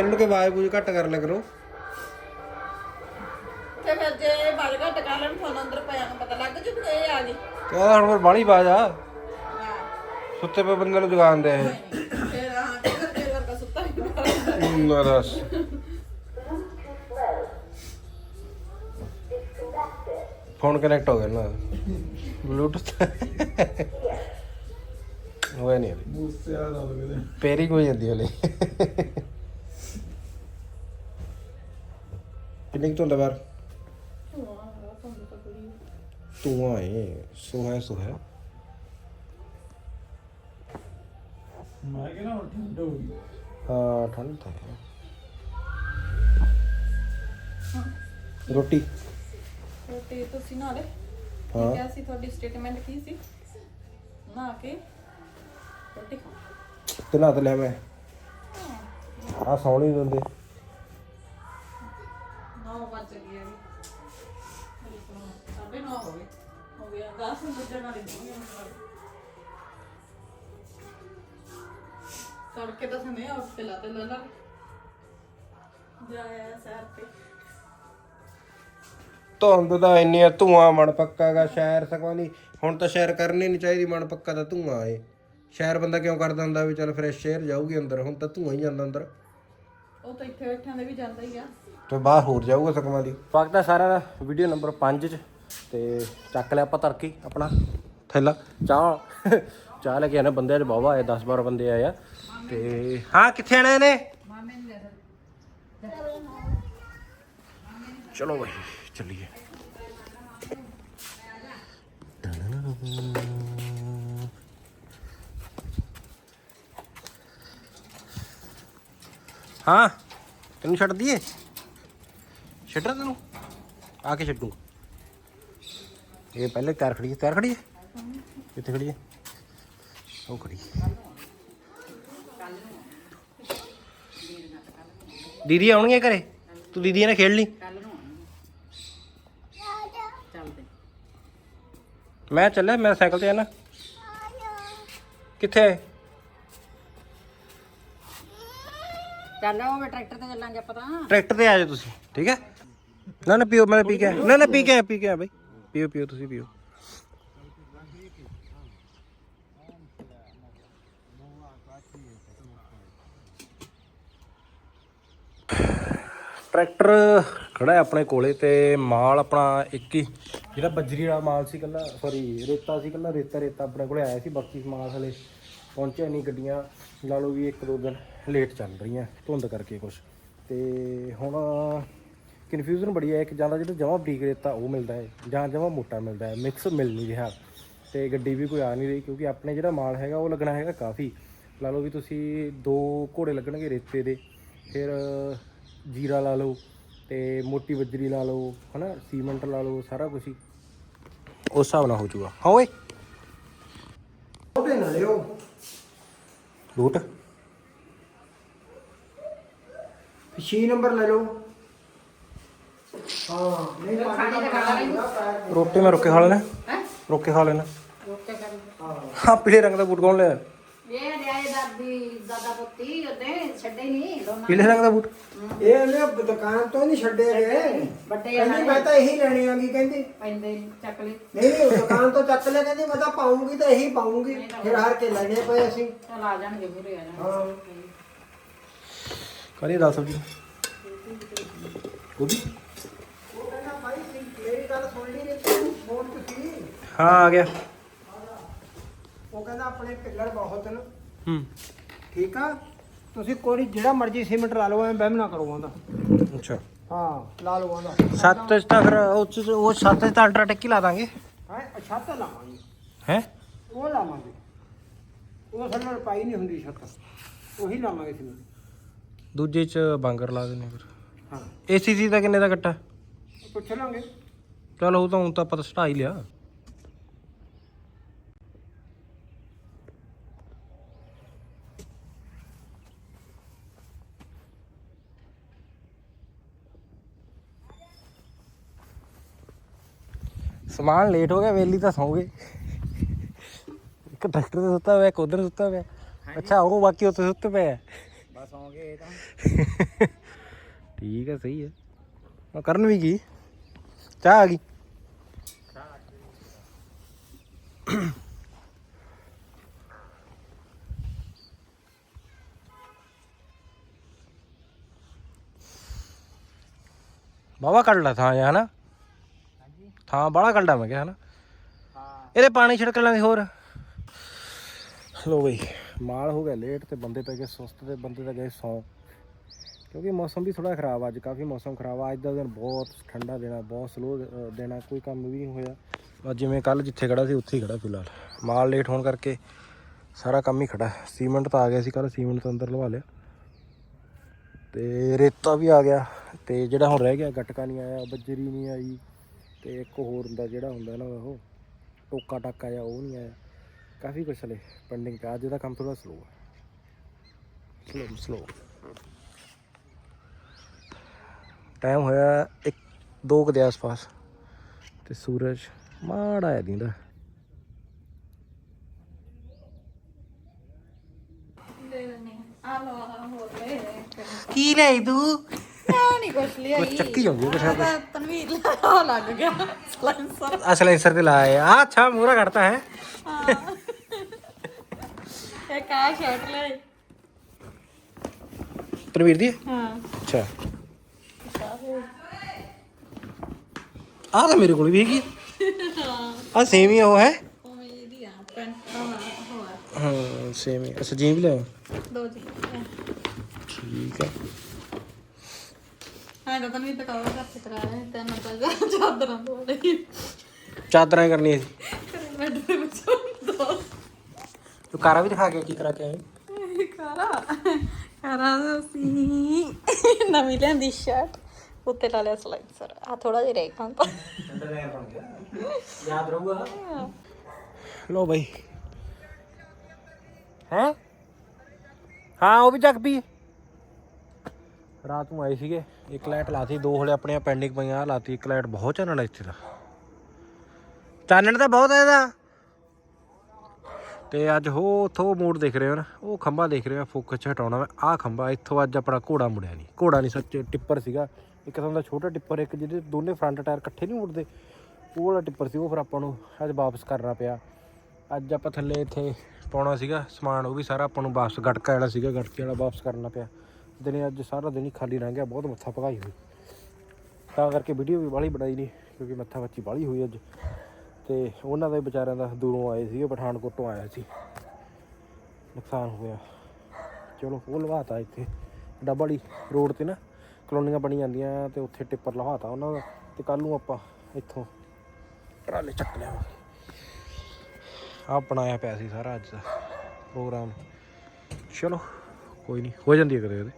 ਇਹਨਾਂ ਨੂੰ ਕਿ ਆਵਾਜ਼ ਬੂਝ ਘੱਟ ਕਰ ਲਿਆ ਕਰੋ। ਤੇ ਫਿਰ ਜੇ ਬਾਜ ਘੱਟ ਕਰ ਲੈਣ ਤੁਹਾਨੂੰ ਅੰਦਰ ਪਿਆ ਨੂੰ ਪਤਾ ਲੱਗ ਜੂ ਵੀ ਇਹ ਆ ਗਈ। ਤੇ ਆਹ ਹੁਣ ਫਿਰ ਬਾਹਲੀ ਆਵਾਜ਼ ਆ। ਸੁੱਤੇ ਪਏ ਬੰਦੇ ਨੂੰ ਜਗਾਉਂਦੇ ਆ ਫਿਰ ਹਾਂ ਕਿਧਰ ਤੇ ਵਰਗਾ ਸੁੱਤਾ ਹੀ ਇਹ ਨਾ ਦੱਸ ਫੋਨ ਕਨੈਕਟ ਹੋ ਗਿਆ ਨਾ। ਬਲੂਟੁੱਥ ਹੋਇਆ ਨਹੀਂ। ਮੂਸੇ ਆ ਦਾ ਲਗਦੇ ਪੇਰਿੰਗ ਹੋ ਜਾਂਦੀ ਹਲੇ। ਕਿੰਨੇ ਕੁ ਧੁੰਦ ਬਾਹਰ? ਤੂੰ ਆਏ ਸੁਹਾ ਸੁਹਾ ਮੈਂ ਕਿਹਾ ਹੁਣ ਠੰਡ ਹੋ ਗਈ। ਹਾਂ ਠੰਡ ਤਾਂ ਹੈ। ਰੋਟੀ? ਤੇ ਤੁਸੀਂ ਨਾਲੇ ਹਾਂ। ਕਿਹਾ ਸੀ ਤੁਹਾਡੀ ਸਟੇਟਮੈਂਟ ਕੀ ਸੀ? ਨਾ ਕੇ ਰੋਟੀ ਖਾਓ ਤੇ ਨਾ ਤੇ ਲੈ ਮੈਂ। ਆ ਸੌਣ ਹੀ ਦਿੰਦੇ। ਨੌ ਵੱਜ ਗਏ ਵੀ ਸਾਢੇ ਨੌ ਹੋ ਗਏ। ਹੋ ਗਿਆ 10 ਵਜੇ ਨਾਲ ਹੀ ਤੜਕੇ ਤਾਂ ਸਮੇਂ ਉੱਠ ਕੇ ਲਾਤੇ ਲੈ ਜਾਇਆ ਸੈਰ ਤੇ। ਧੁੰਦ ਦਾ ਇੰਨੀ ਧੂਆਂ ਮਣ ਪੱਕਾਗਾ ਸ਼ਹਿਰ ਸਗੋਂ ਦੀ ਹੁਣ ਤਾਂ ਸ਼ਹਿਰ ਕਰਨੀ ਨਹੀਂ ਚਾਹੀਦੀ ਮਣ ਪੱਕਾ ਦਾ ਧੂਆਂ ਏ। ਸ਼ਹਿਰ ਬੰਦਾ ਕਿਉਂ ਕਰਦਾ ਹੁੰਦਾ ਵੀ ਚੱਲ ਫਰੈਸ਼ 에ਅਰ ਜਾਊਗੀ ਅੰਦਰ, ਹੁਣ ਤਾਂ ਧੂਆਂ ਹੀ ਜਾਂਦਾ ਅੰਦਰ। ਉਹ ਤਾਂ ਇੱਥੇ ਬੈਠਿਆਂ ਦੇ ਵੀ ਜਾਂਦਾ ਹੀ ਆ। ਤੇ ਬਾਹਰ ਹੋਰ ਜਾਊਗਾ ਸਕਮਾ ਦੀ। ਵਕਤ ਹੈ ਸਾਰਾ ਦਾ ਵੀਡੀਓ ਨੰਬਰ 5 ਚ। ਤੇ ਚੱਕ ਲਿਆ ਆਪਾਂ ਤਰਕੀ ਆਪਣਾ ਥੈਲਾ। ਚਾਹ। ਚਾਹ ਲੈ ਕੇ ਆਨੇ ਬੰਦੇ ਅੱਜ ਬਾਵਾ ਆਏ 10 12 ਬੰਦੇ ਆਏ ਆ। ਤੇ ਹਾਂ ਕਿੱਥੇ ਆਣੇ ਨੇ ਚਲੋ ਭਾਈ ਚੱਲੀਏ। ਹਾਂ। ਤੈਨੂੰ ਛੱਡ ਦਈਏ? ਛੱਡਣਾ ਤੈਨੂੰ? ਆ ਕੇ ਛੱਡੂ। ਇਹ ਪਹਿਲੇ ਤਿਆਰ ਖੜੀ ਹੈ, ਤਿਆਰ ਖੜੀ ਹੈ? ਕਿੱਥੇ ਖੜੀ ਹੈ? ਉਹ ਖੜੀ। ਦੀਦੀ ਆਉਣਗੇ ਘਰੇ? ਤੂੰ ਦੀਦੀ ਨਾਲ ਖੇਡ ਲਈ। ਮੈਂ ਚੱਲਿਆ, ਮੈਂ ਸਾਈਕਲ ਤੇ ਆਣਾ ਕਿੱਥੇ? ਚੱਲ ਉਹ ਟਰੈਕਟਰ ਤੇ ਚੱਲਾਂਗੇ ਆਪਾਂ ਤਾਂ। ਟਰੈਕਟਰ ਤੇ ਆ ਜਾਓ ਤੁਸੀਂ ਠੀਕ ਹੈ? ਨਾ ਨਾ ਪੀਓ ਮੈਂ ਪੀ ਕੇ ਆਇਆ। ਨਾ ਨਾ ਪੀ ਕੇ ਆਇਆ, ਪੀ ਕੇ ਆ ਬਾਈ। ਪੀਓ ਪੀਓ ਤੁਸੀਂ ਪੀਓ। ਟਰੈਕਟਰ ਖੜਾ ਹੈ ਆਪਣੇ ਕੋਲੇ ਤੇ ਮਾਲ ਆਪਣਾ ਇੱਕ ਹੀ ਜਿਹੜਾ ਬਜਰੀ ਵਾਲਾ ਮਾਲ ਸੀ ਕੱਲਾ ਸੌਰੀ ਰੇਤਾ ਸੀ ਕੱਲਾ ਰੇਤਾ ਰੇਤਾ ਆਪਣੇ ਕੋਲੇ ਆਇਆ ਸੀ ਬਾਕੀ ਮਾਲ ਹਲੇ ਪਹੁੰਚਿਆ ਨਹੀਂ ਗੱਡੀਆਂ ਲਾ ਲਓ ਵੀ ਇੱਕ ਦੋ ਦਿਨ। ਲੇਟ ਚੱਲ ਰਹੀਆਂ ਧੁੰਦ ਕਰਕੇ ਕੁਝ ਤੇ ਹੁਣ ਕਨਫਿਊਜ਼ਨ ਬੜੀ ਹੈ ਇੱਕ ਜਾਂ ਤਾਂ ਜਿਹੜਾ ਜਮਾ ਬਰੀਕ ਰੇਤਾ ਉਹ ਮਿਲਦਾ ਹੈ ਜਾਂ ਜਮਾ ਮੋਟਾ ਮਿਲਦਾ ਹੈ ਮਿਕਸ ਮਿਲ ਨਹੀਂ ਰਿਹਾ। ਤੇ ਗੱਡੀ ਵੀ ਕੋਈ ਆ ਨਹੀਂ ਰਹੀ ਕਿਉਂਕਿ ਆਪਣੇ ਜਿਹੜਾ ਮਾਲ ਹੈਗਾ ਉਹ ਲੱਗਣਾ ਹੈਗਾ ਕਾਫੀ। ਲਾ ਲਓ ਵੀ ਤੁਸੀਂ ਦੋ ਘੋੜੇ ਲੱਗਣਗੇ ਰੇਤੇ ਦੇ ਫਿਰ ਜੀਰਾ ਲਾ ਲਓ ਤੇ ਮੋਟੀ ਬੱਜਰੀ ਲਾ ਲਓ ਹਨਾ ਸੀਮੈਂਟ ਲਾ ਲਓ ਸਾਰਾ ਕੁਝ ਹੀ। ਉਸ ਹਿਸਾਬ ਨਾਲ ਹੋ ਜਾਊਗਾ ਹਾਂ ਓਏ। ਉਹਦੇ ਨਾਲ ਲਿਓ। ਲੂਟ 6 ਨੰਬਰ ਲੈ ਲਓ। ਹਾਂ ਨਹੀਂ ਪਾਣੀ ਦਾ ਖਾਣਾ ਰੋਟੀ ਮੈਂ ਰੁੱਕ ਖਾ ਲੈਣਾ। ਹੈ? ਰੁੱਕ ਖਾ ਲੈਣਾ। ਰੋਕੇ ਕਰ ਹਾਂ। ਪੀਲੇ ਰੰਗ ਦਾ ਬੂਟ ਕੌਣ ਲਿਆ? ਇਹ ਲਿਆਏ ਦਾਦੀ ਦਾਦਾ ਪੁੱਤੀ ਉਹਦੇ ਛੱਡੇ ਨਹੀਂ ਦੋਨਾਂ ਪੀਲੇ ਰੰਗ ਦਾ ਬੂਟ? ਇਹ ਲੈ ਦੁਕਾਨ ਤੋਂ ਨਹੀਂ ਛੱਡੇ ਗਏ ਵੱਡੇ ਕਹਿੰਦੀ ਮੈਂ ਤਾਂ ਇਹੀ ਲੈਣੇ ਆਂਗੀ ਕਹਿੰਦੀ। ਪੈਂਦੇ ਚੱਕ ਲਈ ਨਹੀਂ ਨਹੀਂ ਦੁਕਾਨ ਤੋਂ ਚੱਕ ਲਿਆ ਕਹਿੰਦੀ ਮੈਂ ਤਾਂ ਪਾਉਂਗੀ ਤਾਂ ਇਹੀ ਪਾਉਂਗੀ। ਫਿਰ ਹਾਰ ਕੇ ਲੈਣੇ ਪਏ ਅਸੀਂ। ਚੱਲ ਆ ਜਾਣਗੇ ਪੂਰੇ ਆ ਜਾਣਗੇ। ਕਰੀ ਦਾਲ ਸਬਜ਼ੀ? ਗੋਭੀ? ਉਹ ਕਹਿੰਦਾ ਭਾਈ ਮੇਰੀ ਗੱਲ ਸੁਣ ਲਈ ਤੂੰ ਫੋਨ ਤੁਸੀਂ ਹਾਂ ਆ ਗਿਆ। ਉਹ ਕਹਿੰਦਾ ਆਪਣੇ ਪਿੱਲਰ ਬਹੁਤ ਨੇ। ਹੂੰ। ਠੀਕ ਆ? ਤੁਸੀਂ ਕੋਈ ਜਿਹੜਾ ਮਰਜ਼ੀ ਸੀਮੈਂਟ ਲਾ ਲਓ ਐ ਬਹਿਮ ਨਾ ਕਰੋ ਆਂਦਾ ਅੱਛਾ। ਹਾਂ ਲਾ ਲਓ ਆਂਦਾ ਸੱਤ ਚ ਤਾਂ ਫਿਰ ਉਹ 'ਚ- ਉਹ ਸੱਤ ਚ ਤਾਂ ਅਲਟਰਾ ਟੈਕ ਹੀ ਲਾ ਦਾਂਗੇ। ਹੈ ਛੱਤ ਲਾਵਾਂਗੇ। ਹੈ? ਉਹ ਲਾਵਾਂਗੇ। ਉਹ ਸਾਨੂੰ ਪਾਈ ਨਹੀਂ ਹੁੰਦੀ ਛੱਤ। ਉਹੀ ਲਾਵਾਂਗੇ ਸੀ ਦੂਜੇ ਚ ਬਾਂਗਰ ਲਾ ਦੇਣੇ ਫਿਰ। ਹਾਂ। ਏਸੀਸੀ ਦਾ ਕਿੰਨੇ ਦਾ ਕੱਟਾ ਪੁੱਛ ਲਾਂਗੇ। ਚਲ ਉਹ ਤਾਂ ਹੁਣ ਤਾਂ ਪਤਾ ਸਟਾ ਹੀ ਲਿਆ। ਸਮਾਨ ਲੇਟ ਹੋ ਗਿਆ ਵੇਲੀ ਤਾਂ ਸੌਂ ਗਏ। ਇੱਕ ਟਰੈਕਟਰ ਤੇ ਸੁੱਤਾ ਹੋਇਆ ਇੱਕ ਉਧਰ ਸੁੱਤਾ ਹੋਇਆ ਅੱਛਾ ਉਹ ਬਾਕੀ ਉੱਥੇ ਸੁੱਤੇ ਪਏ ਆ। ਬਸ ਹੋ ਗਏ ਇਹ ਤਾਂ। ਠੀਕ ਹੈ ਸਹੀ ਹੈ ਆ ਕਰਨ ਵੀ ਕੀ? ਚਾਹ ਆ ਗਈ? ਬਾਵਾ ਕੱਢ ਲਾ ਥਾਂ ਜਾਂ ਹਨਾ? ਥਾਂ ਬਾਹਲਾ ਕੱਢਾ ਮੈਂ ਕਿਹਾ ਹਨਾ? ਇਹਦੇ ਪਾਣੀ ਛਿੜਕ ਲਾਂਗੇ ਹੋਰ। ਲੋ ਬਈ। ਮਾਲ ਹੋ ਗਿਆ ਲੇਟ ਤੇ ਬੰਦੇ ਪੈ ਗਏ ਸੁਸਤ ਤੇ ਬੰਦੇ ਤਾਂ ਗਏ ਸੌ। ਕਿਉਂਕਿ ਮੌਸਮ ਵੀ ਥੋੜਾ ਖਰਾਬ ਆ, ਅੱਜ ਕਾਫੀ ਮੌਸਮ ਖਰਾਬ ਆ। ਅੱਜ ਦਾ ਦਿਨ ਬਹੁਤ ਠੰਡਾ ਦੇਣਾ ਬਹੁਤ ਸਲੋ ਦੇਣਾ ਕੋਈ ਕੰਮ ਵੀ ਨਹੀਂ ਹੋਇਆ। ਅੱਜ ਜਿਵੇਂ ਕੱਲ ਜਿੱਥੇ ਖੜਾ ਸੀ ਉੱਥੇ ਹੀ ਖੜਾ ਫਿਲਹਾਲ। ਮਾਲ ਲੇਟ ਹੋਣ ਕਰਕੇ ਸਾਰਾ ਕੰਮ ਹੀ ਖੜਾ ਸੀਮੈਂਟ ਤਾਂ ਆ ਗਿਆ ਸੀ ਕੱਲ ਸੀਮੈਂਟ ਤਾਂ ਅੰਦਰ ਲਵਾ ਲਿਆ। ਤੇ ਰੇਤਾ ਵੀ ਆ ਗਿਆ। ਤੇ ਜਿਹੜਾ ਹੁਣ ਰਹਿ ਗਿਆ ਗਟਕਾ ਨਹੀਂ ਆਇਆ ਬੱਜਰੀ ਨਹੀਂ ਆਈ। ਤੇ ਇੱਕ ਹੋਰ ਹੁੰਦਾ ਜਿਹੜਾ ਹੁੰਦਾ ਨਾ ਉਹ ਟੋਕਾ ਟਾਕਾ ਆ ਉਹ ਨਹੀਂ ਆਇਆ। ਕਾਫੀ ਕੁਛ ਹਲੇ ਪੈਂਡਿੰਗ ਪਿਆ ਅੱਜ ਦਾ ਕੰਮ ਥੋੜਾ ਸਲੋ ਆ। ਸਲੋ ਸਲੋ ਟਾਈਮ ਹੋਇਆ 1 2 ਕੁ ਦੇ ਆਸ-ਪਾਸ। ਤੇ ਸੂਰਜ ਮਾੜਾ ਆ ਦਿੰਦਾ। ਕੀ ਲੈ ਤੂੰ? ਨਹੀਂ ਕੁਛ ਲਿਆ ਕੁਛ ਚੱਕੀ ਹੈ ਨਾ ਕੁਛ ਤਨਵੀਰ ਲਾ ਲੱਗ ਗਿਆ। ਸਲਾਈਸਰ ਅਸਲ ਇੰਸਰ ਤੇ ਲਾਇਆ ਆ। ਅੱਛਾ ਮੂਰਾ ਕੱਢਤਾ ਹੈ। ਇੱਕ ਆ ਸ਼ਰਟ ਲੈ ਤਨਵੀਰ ਦੀ? ਹਾਂ। ਅੱਛਾ। ਆ ਤਾਂ ਮੇਰੇ ਕੋਲ ਵੀ ਹੈਗੀ ਆ। ਸੇਮ ਹੀ ਉਹ ਹੈ? ਉਹ ਇਹਦੀ ਆ ਪੈਂਟ ਹਾਂ ਸੇਮ ਹੀ ਅੱਛਾ ਜੀ ਵੀ ਲੈ ਦੋ ਜੀ ਠੀਕ ਹੈ ਹਾਂ ਤਾਂ ਤਾਂ ਕਵਰ ਕਰ ਚਤਰਾ ਹੈ ਤੇ ਨਾ ਤਾਂ ਚਾਦਰਾਂ ਲਈ। ਚਾਦਰਾਂ ਹੀ ਕਰਨੀਆਂ ਸੀ। ਬੈੱਡ ਦੋ ਤੂੰ ਕਾਰਾ ਵੀ ਦਿਖਾ ਕੇ ਕੀ ਕਰਾ ਕੇ ਆਏ? ਕਾਰਾ? ਕਾਰਾ ਸੀ ਨਵੀਂ ਲਿਆਂਦੀ ਸ਼ਰਟ ਉੱਤੇ ਲਾ ਲਿਆ ਸਲਾਈਸਰ ਆ ਥੋੜਾ ਜਿਹਾ ਰਹਿ ਗਿਆ। ਤਾਂ ਯਾਦ ਰਹੂਗਾ। ਲੋ ਬਾਈ। ਹੈ? ਹਾਂ ਉਹ ਵੀ ਚੱਕ ਪੀ ਰਾਤ ਨੂੰ ਆਏ ਸੀਗੇ। ਇੱਕ ਲਾਈਟ ਲਾਤੀ ਦੋ ਹਲੇ ਆਪਣੀਆਂ ਪੈਂਡਿੰਗ ਪਈਆਂ। ਲਾਤੀ ਇੱਕ ਲਾਈਟ ਬਹੁਤ ਚਾਨਣ ਇੱਥੇ ਦਾ ਚਾਨਣ ਤਾਂ ਬਹੁਤ ਹੈ ਇਹਦਾ। ਤੇ ਅੱਜ ਹੋ ਉਥੋਂ ਮੋੜ ਦੇਖ ਰਹੇ ਹੋ ਨਾ, ਉਹ ਖੰਭਾ ਦੇਖ ਰਹੇ ਹੋ ਫੋਕਸ ਚ ਹਟਾਉਣਾ ਮੈਂ ਆਹ ਖੰਭਾ ਇੱਥੋਂ ਅੱਜ ਆਪਣਾ ਘੋੜਾ ਮੁੜਿਆ ਨਹੀਂ ਘੋੜਾ ਨਹੀਂ ਸੱਚ, ਟਿੱਪਰ ਸੀਗਾ, ਇੱਕ ਕਿਸਮ ਦਾ ਛੋਟਾ ਟਿੱਪਰ, ਇੱਕ ਜਿਹਦੇ ਦੋਨੇ ਫਰੰਟ ਟਾਇਰ ਇਕੱਠੇ ਨਹੀਂ ਮੁੜਦੇ, ਉਹ ਵਾਲਾ ਟਿੱਪਰ ਸੀ, ਉਹ ਫਿਰ ਆਪਾਂ ਨੂੰ ਅੱਜ ਵਾਪਸ ਕਰਨਾ ਪਿਆ। ਅੱਜ ਆਪਾਂ ਥੱਲੇ ਇੱਥੇ ਪਾਉਣਾ ਸੀਗਾ ਸਮਾਨ, ਉਹ ਵੀ ਸਾਰਾ ਆਪਾਂ ਨੂੰ ਵਾਪਸ ਗਟਕਾ ਵਾਲਾ ਸੀਗਾ, ਗਟਕੇ ਵਾਲਾ ਵਾਪਸ ਕਰਨਾ ਪਿਆ। ਦਿਨੇ ਅੱਜ ਸਾਰਾ ਦਿਨ ਹੀ ਖਾਲੀ ਲੰਘ ਗਿਆ, ਬਹੁਤ ਮੱਥਾ ਭਗਾਈ ਹੋਈ। ਤਾਂ ਕਰਕੇ ਵੀਡੀਓ ਵੀ ਬਾਹਲੀ ਬਣਾਈ ਨਹੀਂ ਕਿਉਂਕਿ ਮੱਥਾ ਬੱਚੀ ਬਾਹਲੀ ਹੋਈ ਅੱਜ। ਤੇ ਉਹਨਾਂ ਦੇ ਵਿਚਾਰਿਆਂ ਦਾ ਦੂਰੋਂ ਆਏ ਸੀਗੇ, ਪਠਾਨਕੋਟ ਤੋਂ ਆਇਆ ਸੀ। ਨੁਕਸਾਨ ਹੋਇਆ ਚਲੋ, ਉਹ ਲਵਾਤਾ ਇੱਥੇ। ਡਬਲ ਹੀ ਰੋਡ ਤੇ ਨਾ ਕਲੋਨੀਆਂ ਬਣੀ ਜਾਂਦੀਆਂ ਤੇ ਉੱਥੇ ਟਿੱਪਰ ਲਵਾਤਾ ਉਹਨਾਂ ਦਾ ਤੇ ਕੱਲ ਨੂੰ ਆਪਾਂ ਇੱਥੋਂ ਟਰਾਲੇ ਚੱਕ ਲਿਆਵਾਂਗੇ। ਆ ਬਣਾਇਆ ਪਿਆ ਸੀ ਸਾਰਾ ਅੱਜ ਦਾ ਪ੍ਰੋਗਰਾਮ। ਚਲੋ, ਕੋਈ ਨਹੀਂ, ਹੋ ਜਾਂਦੀ ਹੈ ਕਦੇ ਕਦੇ